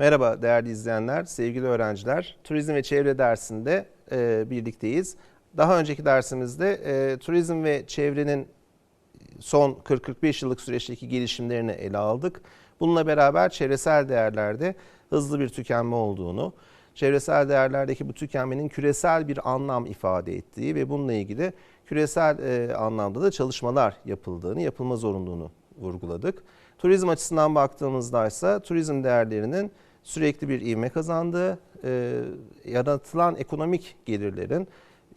Merhaba değerli izleyenler, sevgili öğrenciler. Turizm ve çevre dersinde e, birlikteyiz. Daha önceki dersimizde e, turizm ve çevrenin son 40-45 yıllık süreçteki gelişimlerini ele aldık. Bununla beraber çevresel değerlerde hızlı bir tükenme olduğunu, çevresel değerlerdeki bu tükenmenin küresel bir anlam ifade ettiği ve bununla ilgili küresel e, anlamda da çalışmalar yapıldığını, yapılma zorunluluğunu vurguladık. Turizm açısından baktığımızda ise turizm değerlerinin sürekli bir ivme kazandığı, e, yaratılan ekonomik gelirlerin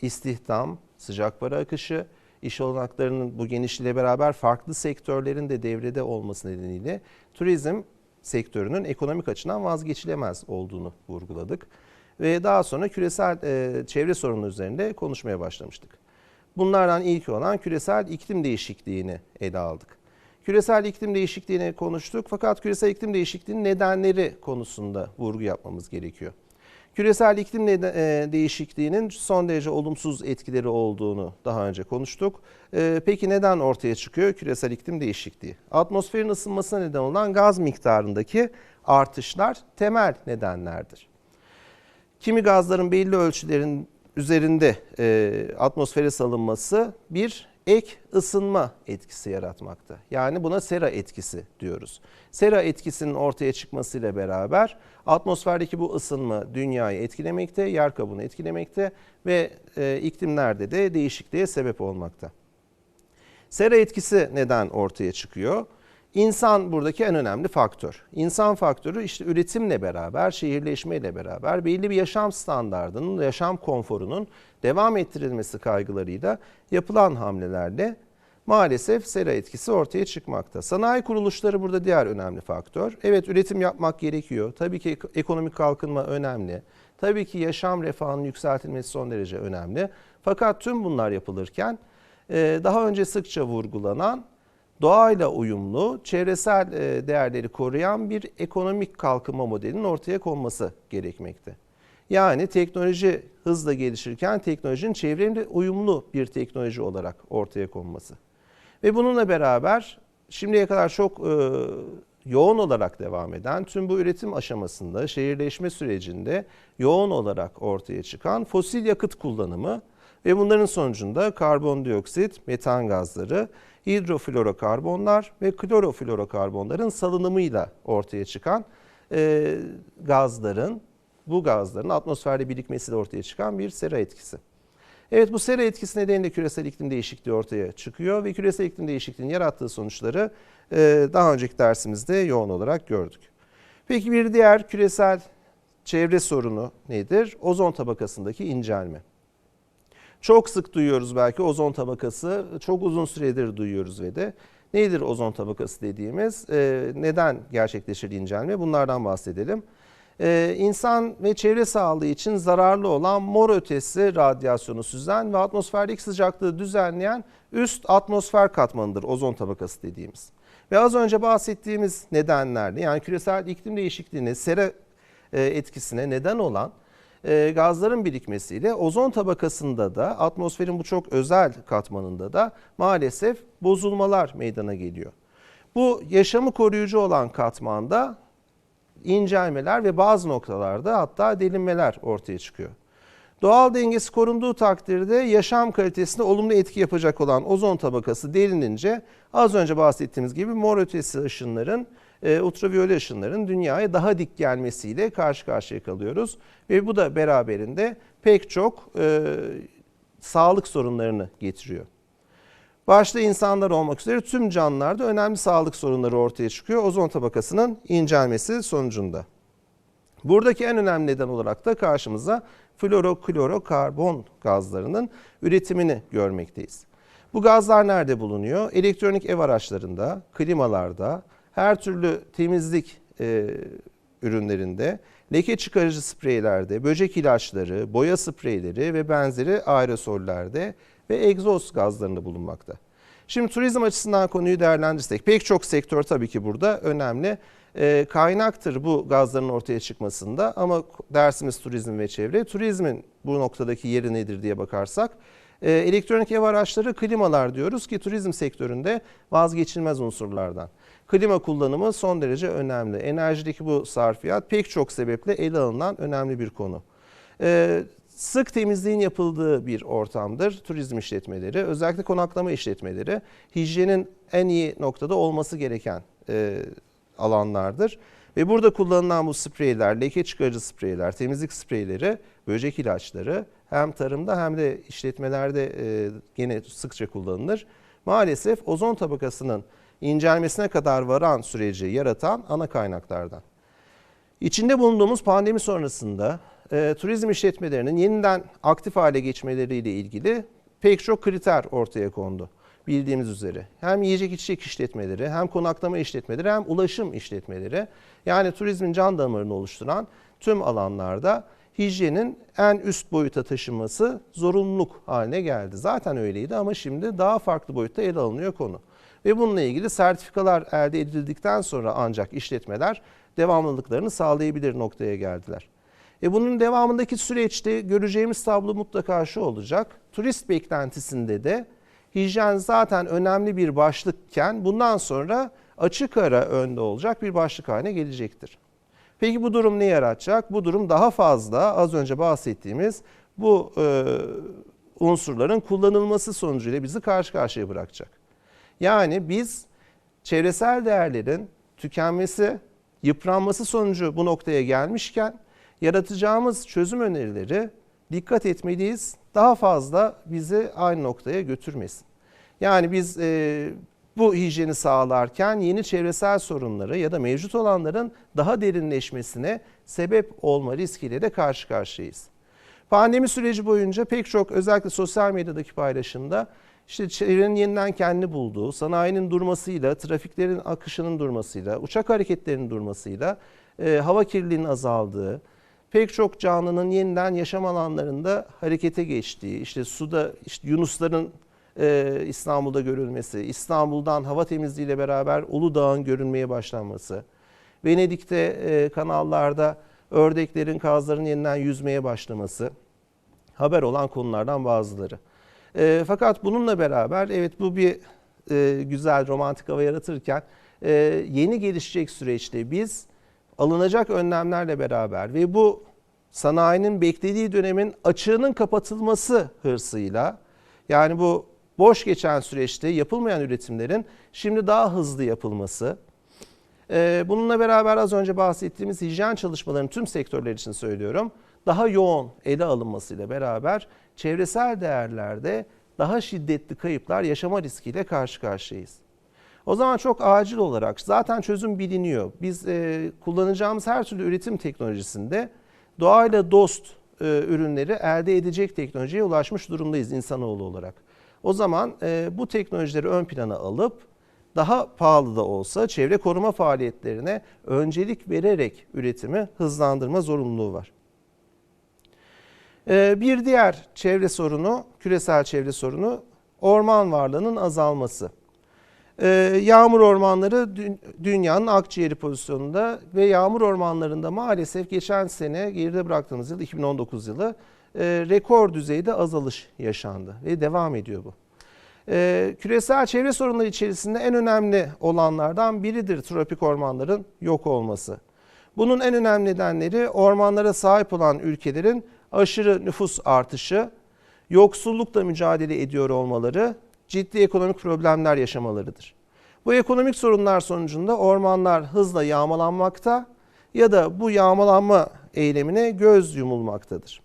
istihdam, sıcak para akışı, iş olanaklarının bu genişliğiyle beraber farklı sektörlerin de devrede olması nedeniyle turizm sektörünün ekonomik açıdan vazgeçilemez olduğunu vurguladık. Ve daha sonra küresel e, çevre sorunu üzerinde konuşmaya başlamıştık. Bunlardan ilki olan küresel iklim değişikliğini ele aldık. Küresel iklim değişikliğini konuştuk fakat küresel iklim değişikliğinin nedenleri konusunda vurgu yapmamız gerekiyor. Küresel iklim e, değişikliğinin son derece olumsuz etkileri olduğunu daha önce konuştuk. E, peki neden ortaya çıkıyor küresel iklim değişikliği? Atmosferin ısınmasına neden olan gaz miktarındaki artışlar temel nedenlerdir. Kimi gazların belli ölçülerin üzerinde e, atmosfere salınması bir ek ısınma etkisi yaratmakta. Yani buna sera etkisi diyoruz. Sera etkisinin ortaya çıkmasıyla beraber atmosferdeki bu ısınma dünyayı etkilemekte, yer kabuğunu etkilemekte ve e, iklimlerde de değişikliğe sebep olmakta. Sera etkisi neden ortaya çıkıyor? İnsan buradaki en önemli faktör. İnsan faktörü işte üretimle beraber, şehirleşmeyle beraber belli bir yaşam standartının, yaşam konforunun devam ettirilmesi kaygılarıyla yapılan hamlelerle maalesef sera etkisi ortaya çıkmakta. Sanayi kuruluşları burada diğer önemli faktör. Evet üretim yapmak gerekiyor. Tabii ki ekonomik kalkınma önemli. Tabii ki yaşam refahının yükseltilmesi son derece önemli. Fakat tüm bunlar yapılırken daha önce sıkça vurgulanan doğayla uyumlu, çevresel e, değerleri koruyan bir ekonomik kalkınma modelinin ortaya konması gerekmekte. Yani teknoloji hızla gelişirken teknolojinin çevreyle uyumlu bir teknoloji olarak ortaya konması. Ve bununla beraber şimdiye kadar çok e, yoğun olarak devam eden tüm bu üretim aşamasında, şehirleşme sürecinde yoğun olarak ortaya çıkan fosil yakıt kullanımı ve bunların sonucunda karbondioksit, metan gazları hidroflorokarbonlar ve kloroflorokarbonların salınımıyla ortaya çıkan e, gazların, bu gazların atmosferde birikmesiyle ortaya çıkan bir sera etkisi. Evet bu sera etkisi nedeniyle küresel iklim değişikliği ortaya çıkıyor ve küresel iklim değişikliğinin yarattığı sonuçları e, daha önceki dersimizde yoğun olarak gördük. Peki bir diğer küresel çevre sorunu nedir? Ozon tabakasındaki incelme. Çok sık duyuyoruz belki ozon tabakası. Çok uzun süredir duyuyoruz ve de. Nedir ozon tabakası dediğimiz? E, neden gerçekleşir incelme? Bunlardan bahsedelim. Ee, insan ve çevre sağlığı için zararlı olan mor ötesi radyasyonu süzen ve atmosferdeki sıcaklığı düzenleyen üst atmosfer katmanıdır ozon tabakası dediğimiz. Ve az önce bahsettiğimiz nedenlerle yani küresel iklim değişikliğine, sera e, etkisine neden olan e, gazların birikmesiyle ozon tabakasında da atmosferin bu çok özel katmanında da maalesef bozulmalar meydana geliyor. Bu yaşamı koruyucu olan katmanda incelmeler ve bazı noktalarda hatta delinmeler ortaya çıkıyor. Doğal dengesi korunduğu takdirde yaşam kalitesine olumlu etki yapacak olan ozon tabakası delinince az önce bahsettiğimiz gibi mor ötesi ışınların e, ultraviyole ışınların dünyaya daha dik gelmesiyle karşı karşıya kalıyoruz. Ve bu da beraberinde pek çok e, sağlık sorunlarını getiriyor. Başta insanlar olmak üzere tüm canlılarda önemli sağlık sorunları ortaya çıkıyor ozon tabakasının incelmesi sonucunda. Buradaki en önemli neden olarak da karşımıza floroklorokarbon gazlarının üretimini görmekteyiz. Bu gazlar nerede bulunuyor? Elektronik ev araçlarında, klimalarda, her türlü temizlik e, ürünlerinde, leke çıkarıcı spreylerde, böcek ilaçları, boya spreyleri ve benzeri aerosollerde ve egzoz gazlarında bulunmakta. Şimdi turizm açısından konuyu değerlendirirsek pek çok sektör tabii ki burada önemli e, kaynaktır bu gazların ortaya çıkmasında ama dersimiz turizm ve çevre. Turizmin bu noktadaki yeri nedir diye bakarsak elektronik ev araçları klimalar diyoruz ki turizm sektöründe vazgeçilmez unsurlardan. Klima kullanımı son derece önemli. Enerjideki bu sarfiyat pek çok sebeple ele alınan önemli bir konu. E, sık temizliğin yapıldığı bir ortamdır turizm işletmeleri. Özellikle konaklama işletmeleri hijyenin en iyi noktada olması gereken e, alanlardır. Ve burada kullanılan bu spreyler, leke çıkarıcı spreyler, temizlik spreyleri, böcek ilaçları hem tarımda hem de işletmelerde e, gene sıkça kullanılır. Maalesef ozon tabakasının incelmesine kadar varan süreci yaratan ana kaynaklardan. İçinde bulunduğumuz pandemi sonrasında e, turizm işletmelerinin yeniden aktif hale geçmeleriyle ilgili pek çok kriter ortaya kondu bildiğimiz üzere. Hem yiyecek içecek işletmeleri, hem konaklama işletmeleri, hem ulaşım işletmeleri yani turizmin can damarını oluşturan tüm alanlarda hijyenin en üst boyuta taşınması zorunluluk haline geldi. Zaten öyleydi ama şimdi daha farklı boyutta ele alınıyor konu. Ve bununla ilgili sertifikalar elde edildikten sonra ancak işletmeler devamlılıklarını sağlayabilir noktaya geldiler. E bunun devamındaki süreçte göreceğimiz tablo mutlaka şu olacak. Turist beklentisinde de hijyen zaten önemli bir başlıkken bundan sonra açık ara önde olacak bir başlık haline gelecektir. Peki bu durum ne yaratacak? Bu durum daha fazla az önce bahsettiğimiz bu e, unsurların kullanılması sonucuyla bizi karşı karşıya bırakacak. Yani biz çevresel değerlerin tükenmesi, yıpranması sonucu bu noktaya gelmişken yaratacağımız çözüm önerileri dikkat etmeliyiz. Daha fazla bizi aynı noktaya götürmesin. Yani biz e, bu hijyeni sağlarken yeni çevresel sorunları ya da mevcut olanların daha derinleşmesine sebep olma riskiyle de karşı karşıyayız. Pandemi süreci boyunca pek çok özellikle sosyal medyadaki paylaşımda işte çevrenin yeniden kendini bulduğu, sanayinin durmasıyla, trafiklerin akışının durmasıyla, uçak hareketlerinin durmasıyla e, hava kirliliğinin azaldığı, pek çok canlının yeniden yaşam alanlarında harekete geçtiği, işte suda işte Yunusların e, İstanbul'da görülmesi, İstanbul'dan hava temizliğiyle beraber Uludağ'ın görünmeye başlanması, Venedik'te e, kanallarda ördeklerin, kazların yeniden yüzmeye başlaması haber olan konulardan bazıları. E, fakat bununla beraber evet bu bir e, güzel romantik hava yaratırken e, yeni gelişecek süreçte biz alınacak önlemlerle beraber ve bu sanayinin beklediği dönemin açığının kapatılması hırsıyla yani bu boş geçen süreçte yapılmayan üretimlerin şimdi daha hızlı yapılması. Ee, bununla beraber az önce bahsettiğimiz hijyen çalışmalarının tüm sektörler için söylüyorum daha yoğun ele alınmasıyla beraber çevresel değerlerde daha şiddetli kayıplar yaşama riskiyle karşı karşıyayız. O zaman çok acil olarak zaten çözüm biliniyor. Biz e, kullanacağımız her türlü üretim teknolojisinde doğayla dost e, ürünleri elde edecek teknolojiye ulaşmış durumdayız insanoğlu olarak. O zaman e, bu teknolojileri ön plana alıp daha pahalı da olsa çevre koruma faaliyetlerine öncelik vererek üretimi hızlandırma zorunluluğu var. E, bir diğer çevre sorunu, küresel çevre sorunu orman varlığının azalması. E, yağmur ormanları dünyanın akciğeri pozisyonunda ve yağmur ormanlarında maalesef geçen sene geride bıraktığımız yıl 2019 yılı rekor düzeyde azalış yaşandı ve devam ediyor bu. Ee, küresel çevre sorunları içerisinde en önemli olanlardan biridir tropik ormanların yok olması. Bunun en önemli nedenleri ormanlara sahip olan ülkelerin aşırı nüfus artışı, yoksullukla mücadele ediyor olmaları, ciddi ekonomik problemler yaşamalarıdır. Bu ekonomik sorunlar sonucunda ormanlar hızla yağmalanmakta ya da bu yağmalanma eylemine göz yumulmaktadır.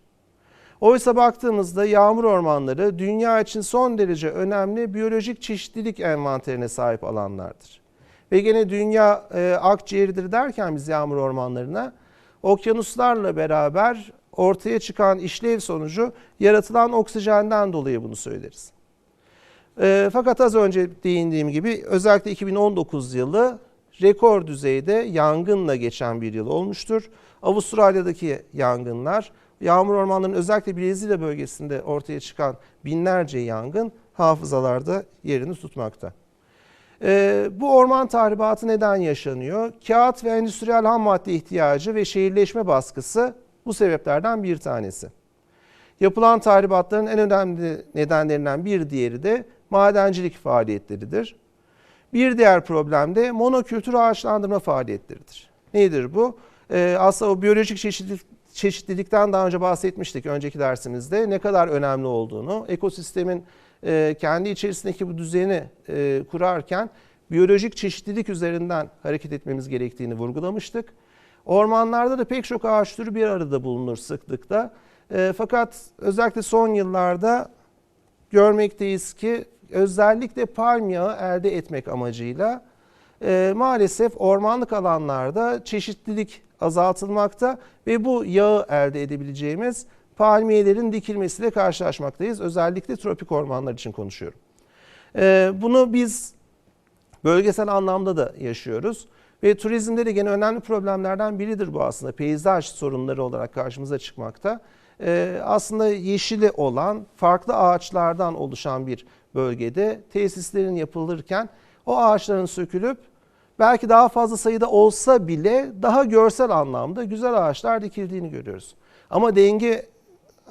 Oysa baktığımızda yağmur ormanları dünya için son derece önemli biyolojik çeşitlilik envanterine sahip alanlardır. Ve gene dünya e, akciğeridir derken biz yağmur ormanlarına okyanuslarla beraber ortaya çıkan işlev sonucu yaratılan oksijenden dolayı bunu söyleriz. E, fakat az önce değindiğim gibi özellikle 2019 yılı rekor düzeyde yangınla geçen bir yıl olmuştur. Avustralya'daki yangınlar yağmur ormanlarının özellikle Brezilya bölgesinde ortaya çıkan binlerce yangın hafızalarda yerini tutmakta. Ee, bu orman tahribatı neden yaşanıyor? Kağıt ve endüstriyel ham madde ihtiyacı ve şehirleşme baskısı bu sebeplerden bir tanesi. Yapılan tahribatların en önemli nedenlerinden bir diğeri de madencilik faaliyetleridir. Bir diğer problem de monokültür ağaçlandırma faaliyetleridir. Nedir bu? Ee, aslında o biyolojik çeşitlilik, çeşitlilikten daha önce bahsetmiştik önceki dersimizde. Ne kadar önemli olduğunu, ekosistemin e, kendi içerisindeki bu düzeni e, kurarken biyolojik çeşitlilik üzerinden hareket etmemiz gerektiğini vurgulamıştık. Ormanlarda da pek çok ağaç türü bir arada bulunur sıklıkla. E, fakat özellikle son yıllarda görmekteyiz ki özellikle palm yağı elde etmek amacıyla e, maalesef ormanlık alanlarda çeşitlilik azaltılmakta ve bu yağı elde edebileceğimiz palmiyelerin dikilmesiyle karşılaşmaktayız. Özellikle tropik ormanlar için konuşuyorum. E, bunu biz bölgesel anlamda da yaşıyoruz. Ve turizmde de gene önemli problemlerden biridir bu aslında. Peyzaj sorunları olarak karşımıza çıkmakta. Ee, aslında yeşili olan farklı ağaçlardan oluşan bir bölgede tesislerin yapılırken o ağaçların sökülüp belki daha fazla sayıda olsa bile daha görsel anlamda güzel ağaçlar dikildiğini görüyoruz. Ama denge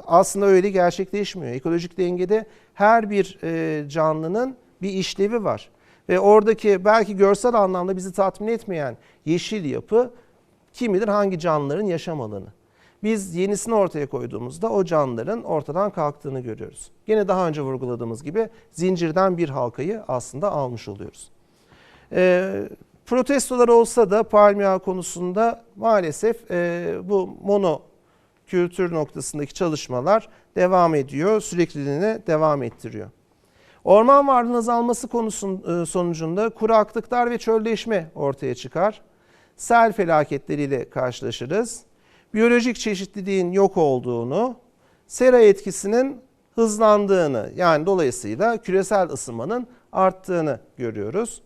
aslında öyle gerçekleşmiyor. Ekolojik dengede her bir e, canlının bir işlevi var. Ve oradaki belki görsel anlamda bizi tatmin etmeyen yeşil yapı kim bilir hangi canlıların yaşam alanı. Biz yenisini ortaya koyduğumuzda o canlıların ortadan kalktığını görüyoruz. Yine daha önce vurguladığımız gibi zincirden bir halkayı aslında almış oluyoruz. E, protestolar olsa da palmiye konusunda maalesef e, bu mono kültür noktasındaki çalışmalar devam ediyor, sürekliliğini devam ettiriyor. Orman varlığının azalması konusun, sonucunda kuraklıklar ve çölleşme ortaya çıkar. Sel felaketleriyle karşılaşırız. Biyolojik çeşitliliğin yok olduğunu, sera etkisinin hızlandığını yani dolayısıyla küresel ısınmanın arttığını görüyoruz.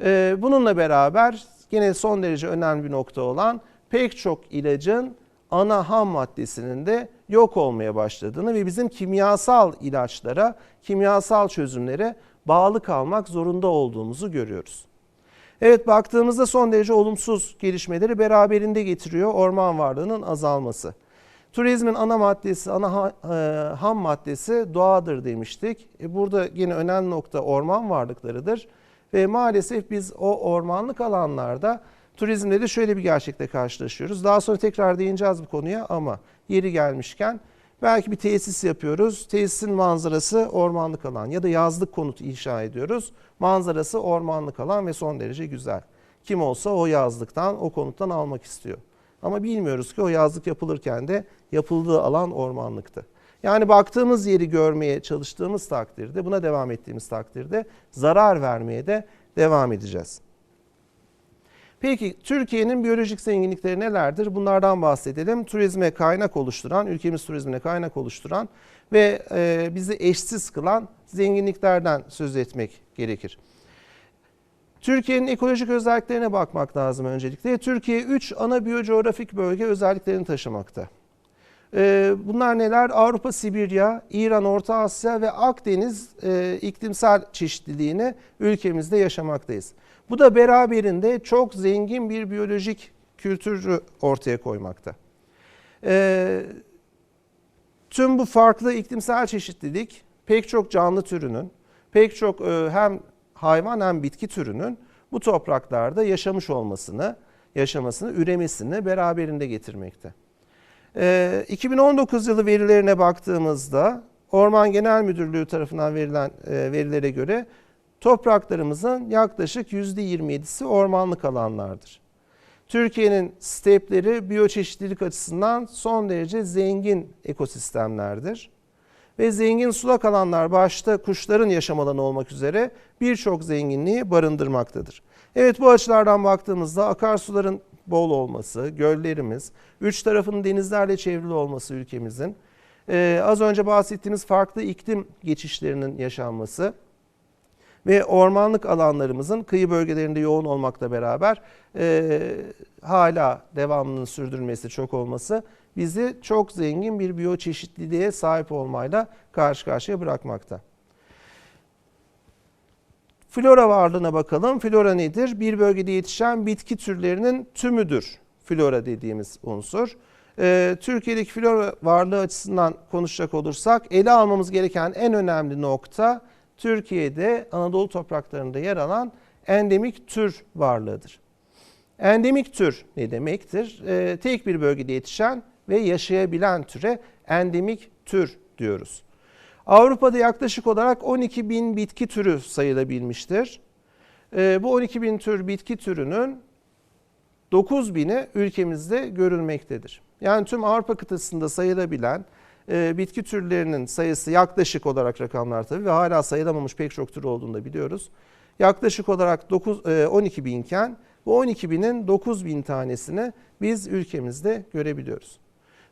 Ee, bununla beraber yine son derece önemli bir nokta olan pek çok ilacın ana ham maddesinin de yok olmaya başladığını ve bizim kimyasal ilaçlara, kimyasal çözümlere bağlı kalmak zorunda olduğumuzu görüyoruz. Evet baktığımızda son derece olumsuz gelişmeleri beraberinde getiriyor orman varlığının azalması. Turizmin ana maddesi, ana e, ham maddesi doğadır demiştik. E, burada yine önemli nokta orman varlıklarıdır. Ve maalesef biz o ormanlık alanlarda turizmde de şöyle bir gerçekle karşılaşıyoruz. Daha sonra tekrar değineceğiz bu konuya ama yeri gelmişken belki bir tesis yapıyoruz. Tesisin manzarası ormanlık alan ya da yazlık konut inşa ediyoruz. Manzarası ormanlık alan ve son derece güzel. Kim olsa o yazlıktan, o konuttan almak istiyor. Ama bilmiyoruz ki o yazlık yapılırken de yapıldığı alan ormanlıktı. Yani baktığımız yeri görmeye çalıştığımız takdirde, buna devam ettiğimiz takdirde zarar vermeye de devam edeceğiz. Peki Türkiye'nin biyolojik zenginlikleri nelerdir? Bunlardan bahsedelim. Turizme kaynak oluşturan, ülkemiz turizmine kaynak oluşturan ve e, bizi eşsiz kılan zenginliklerden söz etmek gerekir. Türkiye'nin ekolojik özelliklerine bakmak lazım öncelikle. Türkiye 3 ana biyocoğrafik bölge özelliklerini taşımakta. E, bunlar neler? Avrupa, Sibirya, İran, Orta Asya ve Akdeniz e, iklimsel çeşitliliğini ülkemizde yaşamaktayız. Bu da beraberinde çok zengin bir biyolojik kültürü ortaya koymakta. Ee, tüm bu farklı iklimsel çeşitlilik pek çok canlı türünün, pek çok e, hem hayvan hem bitki türünün bu topraklarda yaşamış olmasını, yaşamasını, üremesini beraberinde getirmekte. Ee, 2019 yılı verilerine baktığımızda Orman Genel Müdürlüğü tarafından verilen e, verilere göre topraklarımızın yaklaşık %27'si ormanlık alanlardır. Türkiye'nin stepleri biyoçeşitlilik açısından son derece zengin ekosistemlerdir. Ve zengin sulak alanlar başta kuşların yaşam alanı olmak üzere birçok zenginliği barındırmaktadır. Evet bu açılardan baktığımızda akarsuların bol olması, göllerimiz, üç tarafının denizlerle çevrili olması ülkemizin, ee, az önce bahsettiğimiz farklı iklim geçişlerinin yaşanması, ve ormanlık alanlarımızın kıyı bölgelerinde yoğun olmakla beraber e, hala devamının sürdürülmesi çok olması bizi çok zengin bir biyoçeşitliliğe sahip olmayla karşı karşıya bırakmakta. Flora varlığına bakalım. Flora nedir? Bir bölgede yetişen bitki türlerinin tümüdür flora dediğimiz unsur. Ee, Türkiye'deki flora varlığı açısından konuşacak olursak ele almamız gereken en önemli nokta Türkiye'de Anadolu topraklarında yer alan endemik tür varlığıdır. Endemik tür ne demektir? Ee, tek bir bölgede yetişen ve yaşayabilen türe endemik tür diyoruz. Avrupa'da yaklaşık olarak 12 bin bitki türü sayılabilmiştir. Ee, bu 12 bin tür bitki türünün 9 bini ülkemizde görülmektedir. Yani tüm Avrupa kıtasında sayılabilen e, bitki türlerinin sayısı yaklaşık olarak rakamlar tabii ve hala sayılamamış pek çok tür olduğunu da biliyoruz. Yaklaşık olarak 9, e, 12 binken bu 12 binin 9 bin tanesini biz ülkemizde görebiliyoruz.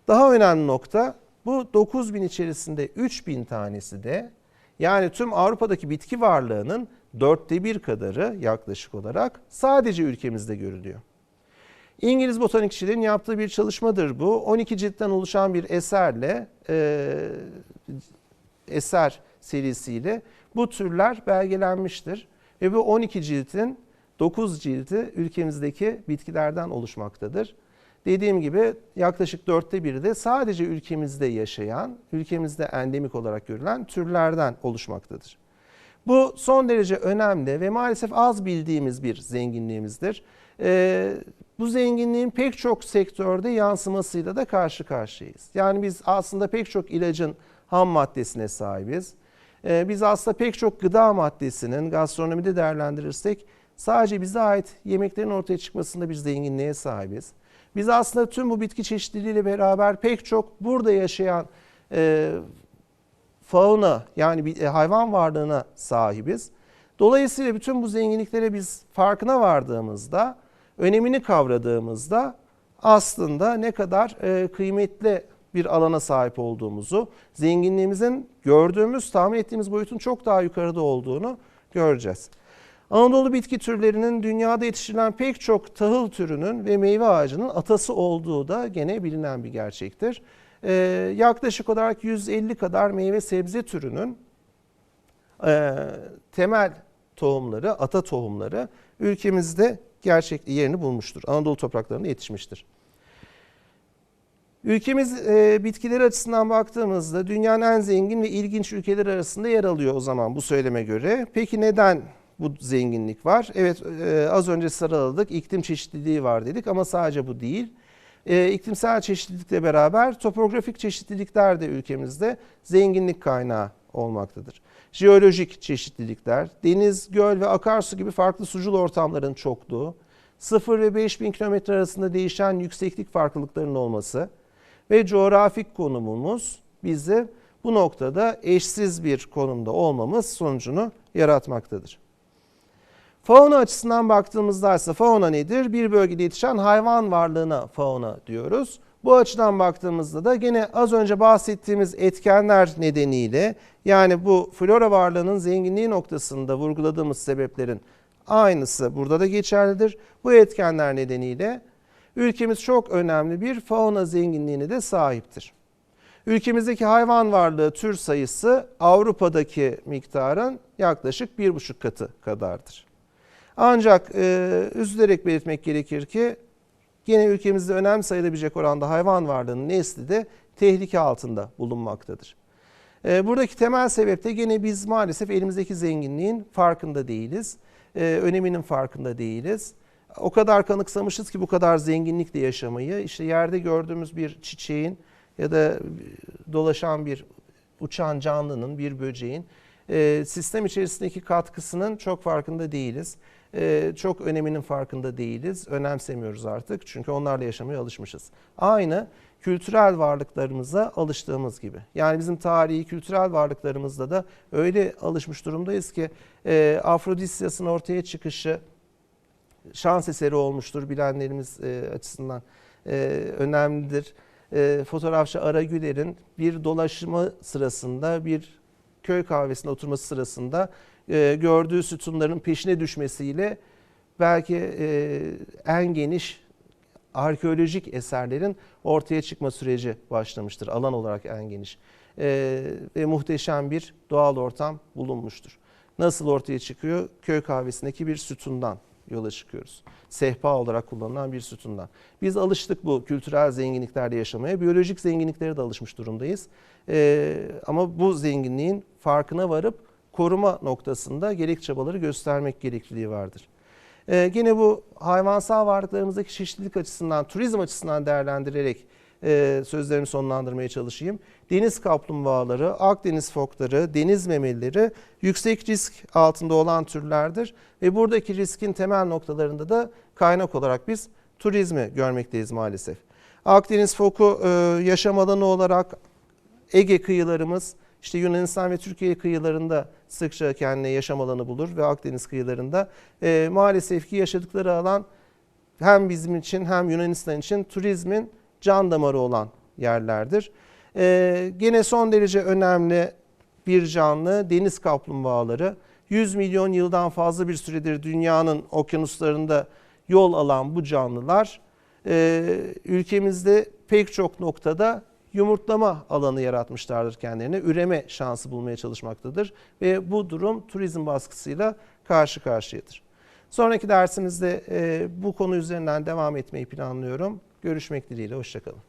Daha önemli nokta bu 9 bin içerisinde 3 bin tanesi de yani tüm Avrupa'daki bitki varlığının dörtte bir kadarı yaklaşık olarak sadece ülkemizde görülüyor. İngiliz botanikçilerin yaptığı bir çalışmadır bu. 12 ciltten oluşan bir eserle, e, eser serisiyle bu türler belgelenmiştir. Ve bu 12 ciltin 9 cildi ülkemizdeki bitkilerden oluşmaktadır. Dediğim gibi yaklaşık dörtte biri de sadece ülkemizde yaşayan, ülkemizde endemik olarak görülen türlerden oluşmaktadır. Bu son derece önemli ve maalesef az bildiğimiz bir zenginliğimizdir. Ee, bu zenginliğin pek çok sektörde yansımasıyla da karşı karşıyayız. Yani biz aslında pek çok ilacın ham maddesine sahibiz. Ee, biz aslında pek çok gıda maddesinin gastronomide değerlendirirsek sadece bize ait yemeklerin ortaya çıkmasında bir zenginliğe sahibiz. Biz aslında tüm bu bitki çeşitliliğiyle beraber pek çok burada yaşayan e, fauna yani bir e, hayvan varlığına sahibiz. Dolayısıyla bütün bu zenginliklere biz farkına vardığımızda, önemini kavradığımızda aslında ne kadar e, kıymetli bir alana sahip olduğumuzu, zenginliğimizin gördüğümüz, tahmin ettiğimiz boyutun çok daha yukarıda olduğunu göreceğiz. Anadolu bitki türlerinin dünyada yetiştirilen pek çok tahıl türünün ve meyve ağacının atası olduğu da gene bilinen bir gerçektir. Ee, yaklaşık olarak 150 kadar meyve sebze türünün e, temel tohumları, ata tohumları ülkemizde gerçek yerini bulmuştur. Anadolu topraklarında yetişmiştir. Ülkemiz e, bitkileri açısından baktığımızda dünyanın en zengin ve ilginç ülkeler arasında yer alıyor o zaman bu söyleme göre. Peki neden bu zenginlik var? Evet e, az önce sıraladık iklim çeşitliliği var dedik ama sadece bu değil. E, iklimsel çeşitlilikle beraber topografik çeşitlilikler de ülkemizde zenginlik kaynağı olmaktadır. Jeolojik çeşitlilikler, deniz, göl ve akarsu gibi farklı sucul ortamların çokluğu, 0 ve 5000 kilometre arasında değişen yükseklik farklılıklarının olması ve coğrafik konumumuz bizi bu noktada eşsiz bir konumda olmamız sonucunu yaratmaktadır. Fauna açısından baktığımızda ise fauna nedir? Bir bölgede yetişen hayvan varlığına fauna diyoruz. Bu açıdan baktığımızda da gene az önce bahsettiğimiz etkenler nedeniyle yani bu flora varlığının zenginliği noktasında vurguladığımız sebeplerin aynısı burada da geçerlidir. Bu etkenler nedeniyle ülkemiz çok önemli bir fauna zenginliğine de sahiptir. Ülkemizdeki hayvan varlığı tür sayısı Avrupa'daki miktarın yaklaşık bir buçuk katı kadardır. Ancak e, üzülerek belirtmek gerekir ki yine ülkemizde önemli sayılabilecek oranda hayvan varlığının nesli de tehlike altında bulunmaktadır. E, buradaki temel sebep de gene biz maalesef elimizdeki zenginliğin farkında değiliz. E, öneminin farkında değiliz. O kadar kanıksamışız ki bu kadar zenginlikle yaşamayı. İşte yerde gördüğümüz bir çiçeğin ya da dolaşan bir uçan canlının, bir böceğin e, sistem içerisindeki katkısının çok farkında değiliz. E, çok öneminin farkında değiliz. Önemsemiyoruz artık çünkü onlarla yaşamaya alışmışız. Aynı kültürel varlıklarımıza alıştığımız gibi. Yani bizim tarihi kültürel varlıklarımızda da öyle alışmış durumdayız ki e, Afrodisyas'ın ortaya çıkışı şans eseri olmuştur bilenlerimiz e, açısından e, önemlidir. E, fotoğrafçı Ara Güler'in bir dolaşma sırasında bir köy kahvesinde oturması sırasında e, gördüğü sütunların peşine düşmesiyle belki e, en geniş arkeolojik eserlerin ortaya çıkma süreci başlamıştır. Alan olarak en geniş. E, ve muhteşem bir doğal ortam bulunmuştur. Nasıl ortaya çıkıyor? Köy kahvesindeki bir sütundan yola çıkıyoruz. Sehpa olarak kullanılan bir sütundan. Biz alıştık bu kültürel zenginliklerde yaşamaya. Biyolojik zenginliklere de alışmış durumdayız. Ee, ama bu zenginliğin farkına varıp koruma noktasında gerek çabaları göstermek gerekliliği vardır. Ee, yine bu hayvansal varlıklarımızdaki çeşitlilik açısından, turizm açısından değerlendirerek e, sözlerimi sonlandırmaya çalışayım. Deniz kaplumbağaları, Akdeniz fokları, deniz memelileri yüksek risk altında olan türlerdir. Ve buradaki riskin temel noktalarında da kaynak olarak biz turizmi görmekteyiz maalesef. Akdeniz foku e, yaşam alanı olarak Ege kıyılarımız, işte Yunanistan ve Türkiye kıyılarında sıkça kendine yaşam alanı bulur ve Akdeniz kıyılarında e, maalesef ki yaşadıkları alan hem bizim için hem Yunanistan için turizmin can damarı olan yerlerdir. E, gene son derece önemli bir canlı deniz kaplumbağaları. 100 milyon yıldan fazla bir süredir dünyanın okyanuslarında yol alan bu canlılar e, ülkemizde pek çok noktada yumurtlama alanı yaratmışlardır kendilerine. Üreme şansı bulmaya çalışmaktadır ve bu durum turizm baskısıyla karşı karşıyadır. Sonraki dersimizde e, bu konu üzerinden devam etmeyi planlıyorum. Görüşmek dileğiyle, hoşçakalın.